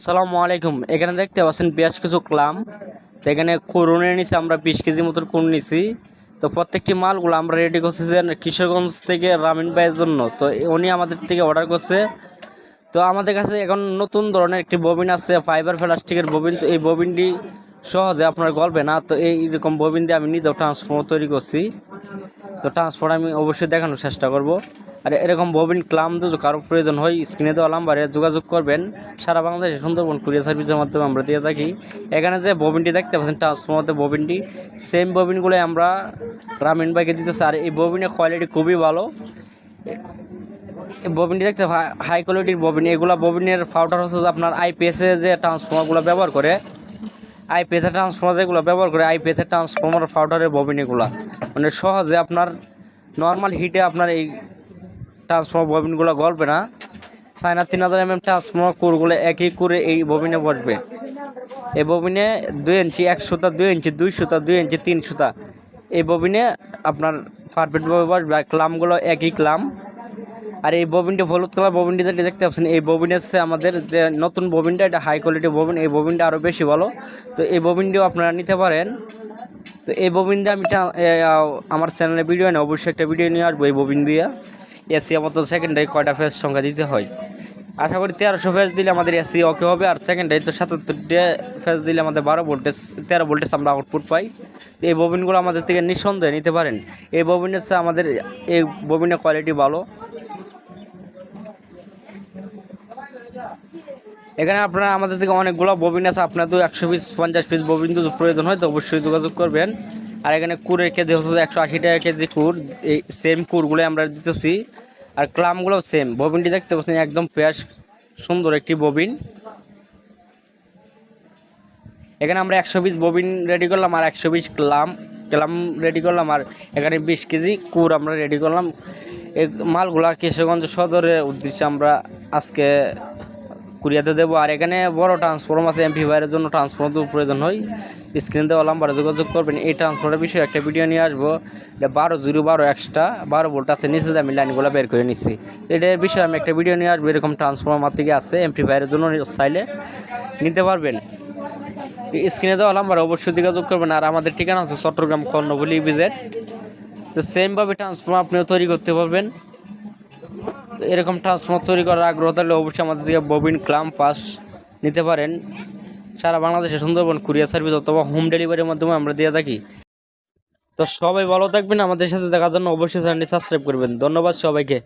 সালামু আলাইকুম। এখানে দেখতে পাচ্ছেন বেশ কিছু ক্লাম। তো এখানে করুনে নিছি, আমরা বিশ কেজি মতন কোন নিছি। তো প্রত্যেকটি মালগুলো আমরা রেডি করছি যে কিশোরগঞ্জ থেকে রামিন ভাইয়ের জন্য। তো উনি আমাদের থেকে অর্ডার করছে। তো আমাদের কাছে এখন নতুন ধরনের একটি ববিন আছে ফাইবার প্লাস্টিকের ববিন। তো এই ববিনটি সহজে আপনার গল্পে না। তো এইরকম ববিন দিয়ে আমি নিজেও ট্রান্সফর্মার তৈরি করছি। তো ট্রান্সফর্মার আমি অবশ্যই দেখানোর চেষ্টা করব। আর এরকম ববিন ক্লাম যদি কারও প্রয়োজন হয় স্ক্রিনে দেওয়া নাম্বারে যোগাযোগ করবেন। সারা বাংলাদেশে সুন্দরবন কুরিয়ার সার্ভিসের মাধ্যমে আমরা দিয়ে থাকি। এখানে যে ববিনটি দেখতে পাচ্ছেন ট্রান্সফর্মারতে ববিনটি সেম ববিনগুলোই আমরা গ্রামীণ বাইকে দিতেছি। আর এই ববিনের কোয়ালিটি খুবই ভালো। ববিনটি দেখতে হাই কোয়ালিটির ববিন এগুলো ববিনের পাউডার হচ্ছে আপনার আইপিএসে যে ট্রান্সফর্মারগুলো ব্যবহার করে। আইপিএসে ট্রান্সফর্মার যেগুলো ব্যবহার করে আইপিএসে ট্রান্সফর্মার পাউডারের ববিন এগুলা। মানে সহজে আপনার নর্মাল হিটে আপনার এই ট্রান্সফর্মার ববিনগুলো গলবে না। সাইনা তিন হাজার এমএম ট্রান্সফর্মার কোরগুলো একই করে এই ববিনে বসবে। এই ববিনে দুই ইঞ্চি এক সুতা, দুই ইঞ্চি দুই সুতা, দুই ইঞ্চি তিন সুতা। এই ববিনে আপনার পারফেক্টভাবে বসবে আর ক্লামগুলো একই ক্লাম। আর এই ববিনটি হলুদ কালার ববিনটি যেটা দেখতে পাচ্ছেন, এই ববিনের হচ্ছে আমাদের যে নতুন ববিনটা এটা হাই কোয়ালিটি ববিন এই ববিনটা আরও বেশি ভালো। তো এই ববিনটিও আপনারা নিতে পারেন। তো এই ববিন দিয়ে আমি আমার চ্যানেলে ভিডিও নেই, অবশ্যই একটা ভিডিও নিয়ে আসব এই ববিন দিয়ে। এসি মতো সেকেন্ডারি কয়টা ফেজ সংখ্যা দিতে হয়? আশা করি তেরোশো ফেজ দিলে আমাদের এসি ওকে হবে, আর সেকেন্ডারি তো সাতাত্তরটা ফেজ দিলে আমাদের বারো ভোল্টেজ তেরো ভোল্টেজ আমরা আউটপুট পাই। এই ববিনগুলো আমাদের থেকে নিঃসন্দেহে নিতে পারেন। এই ববিনের চেয়ে আমাদের, এই ববিনের কোয়ালিটি ভালো। এখানে আপনারা আমাদের থেকে অনেকগুলো ববিন আছে আপনার তো একশো পিস পঞ্চাশ পিস ববিন যদি প্রয়োজন হয়, তো অবশ্যই যোগাযোগ করবেন। আর এখানে কুরের কেজি হচ্ছে একশো আশি টাকা কেজি কুর এই সেম কুরগুলো আমরা দিতেছি। আর ক্লামগুলো সেম ববিনটি দেখতে পাচ্ছেন, একদম ফ্রেশ সুন্দর একটি ববিন। এখানে আমরা একশো পিস ববিন রেডি করলাম আর একশো পিস ক্লাম ক্লাম রেডি করলাম আর এখানে বিশ কেজি কুর আমরা রেডি করলাম। এই মালগুলা কিশোরগঞ্জ সদরের উদ্দেশ্যে আমরা আজকে কুরিয়াতে দেবো। আর এখানে বড় ট্রান্সফর্ম আছে এমপি ভাইয়ের জন্য ট্রান্সফর্মার প্রয়োজন হয়। স্ক্রিন দেওয়া নাম্বারে যোগাযোগ করবেন। এই ট্রান্সফর্মের বিষয়ে একটা ভিডিও নিয়ে আসব। এটা বারো জিরো, বারো এক্সট্রা বারো ভোল্ট আছে, নিচে আমি লাইনগুলো বের করে নিচ্ছি। এটার বিষয়ে আমি একটা ভিডিও নিয়ে আসব। এরকম ট্রান্সফর্মার থেকে আছে এমপি ভাইয়ের জন্য চাইলে নিতে পারবেন। স্ক্রিনে দেওয়া নাম্বার অবশ্যই যোগাযোগ করবেন। আর আমাদের ঠিকানা আছে চট্টগ্রাম কর্ণবলি বিজেট তো সেমভাবে ট্রান্সফর্ম আপনিও তৈরি করতে পারবেন। তো এরকম ট্রান্সফর্মার তৈরি করার আগ্রহ থাকলে অবশ্যই আমাদের দিকে ববিন ক্লাম পাস নিতে পারেন। সারা বাংলাদেশে সুন্দরবন কুরিয়ার সার্ভিস অথবা হোম ডেলিভারির মাধ্যমে আমরা দিয়ে থাকি। তো সবাই ভালো থাকবেন, আমাদের সাথে দেখার জন্য অবশ্যই চ্যানেলটি সাবস্ক্রাইব করবেন। ধন্যবাদ সবাইকে।